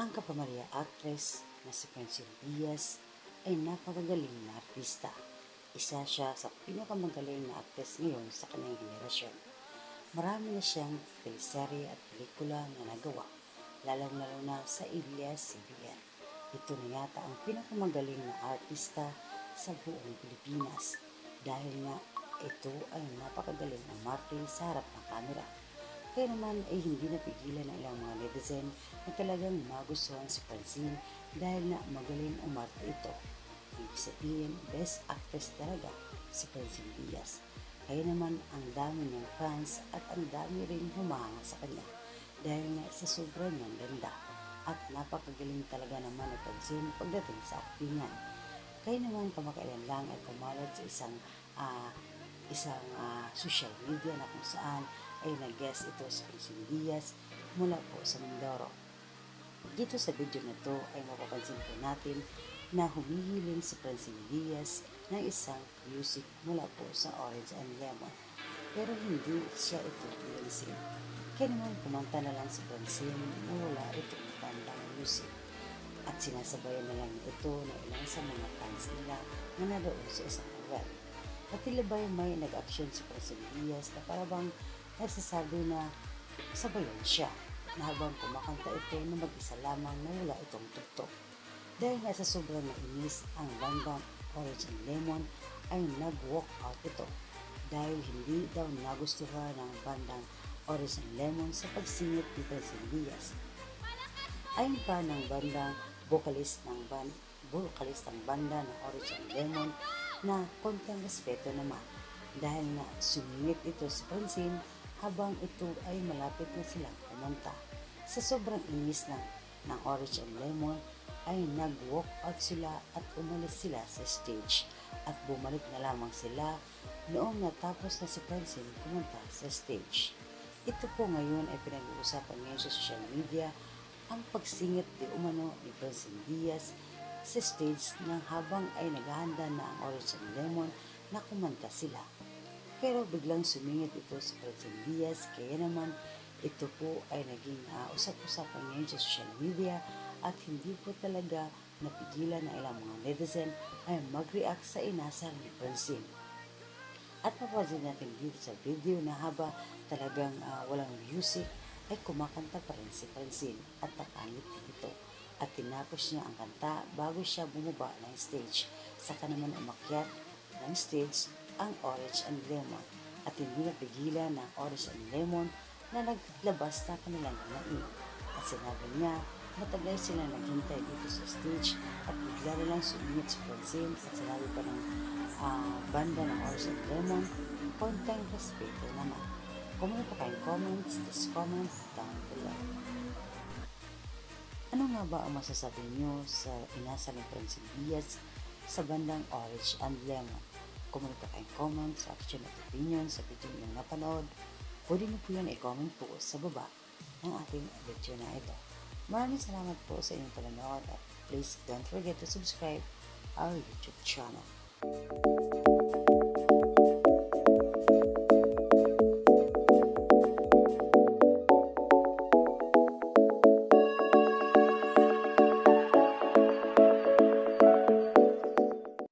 Ang kapamaria actress na si Francine Diaz ay napakagaling na artista. Isa siya sa pinakamagaling na actress ngayon sa kanyang henerasyon. Marami na siyang teleserye at pelikula na nagawa, lalong-lalo na sa ABS-CBN. Ito na yata ang pinakamagaling na artista sa buong Pilipinas dahil nga ito ay napakagaling ang marketing sa harap ng kamera. Kaya naman ay hindi napigilan ng ilang mga netizen na talagang magustuhan si Francine dahil na magaling umarte ito. Ibig sabihin, best actress talaga si Francine Diaz. Kaya naman ang dami ng fans at ang dami rin humanga sa kanya dahil nga sa sobrang niyang ganda at napakagaling talaga naman ni Francine pagdating sa aktingan. Kaya naman kamakailan lang ay kumalat sa isang ah, isang ah, social media na kung saan ay nag-guest ito si Francine Diaz mula po sa Mindoro. Dito sa video na to ay mapapansin po natin na humihiling si Francine Diaz ng isang music mula po sa Orange and Lemon. Pero hindi siya ito pinansin. Kaya naman kumanta na lang si Francine na wala itong bandang music. At sinasabayan na lang ito na ilang sa mga fans nila na naroon sa isang lugar. At tila ba may nag-action si Francine Diaz na parabang nagsasabi na sabayan siya na habang kumakanta ito na mag-isa lamang na wala itong tugtog. Dahil nga sa sobrang nainis ang Orange and Lemon ay nag-walk out ito dahil hindi daw nagustuhan ng bandang and Lemon sa pagsingit ni Francine Diaz. Ayon pa ng bandang vocalist ng band, vocalist ng banda ng and Lemon na konting respeto naman dahil nga sumingit ito si Francine habang ito ay malapit na silang kumanta. Sa sobrang inis ng, ng Orange and Lemon ay nag-walk out sila at umalis sila sa stage at bumalik na lamang sila noong natapos na si Francine kumanta sa stage. Ito po ngayon ay pinag-uusapan ngayon sa social media ang pagsingit di umano ni Francine Diaz sa stage nang habang ay naghahanda na ang Orange and Lemon na kumanta sila. Pero biglang sumingit ito si Francine Diaz kaya naman ito po ay naging ah, usap-usapan ngayon sa social media at hindi po talaga napigilan ng ilang mga netizen ay mag-react sa inasal ni Francine. At mapapansin natin dito sa video na haba talagang ah, walang music ay kumakanta pa rin si Francine at nakangit dito. At tinapos niya ang kanta bago siya bumaba ng stage. Saka naman umakyat ng stage ang Orange and Lemon. At hindi napigilan ng Orange and Lemon na naglabas na kanilang nanain. At sinabi niya, matagal sila naghintay dito sa stage at bigla na lang sumingit si Francine at sinabi pa ng ah, banda ng Orange and Lemon, konting respeto naman. Kung may pa kayong comments, just comment down below. Ano nga ba ang masasabi niyo sa inasa ni Francine Diaz sa bandang Orange and Lemon? Pa kayong comments, reaction at opinion sa video niyo napanood, pwede niyo po yan i-comment po sa baba ng ating video na ito. Maraming salamat po sa inyong panonood at please don't forget to subscribe our YouTube channel.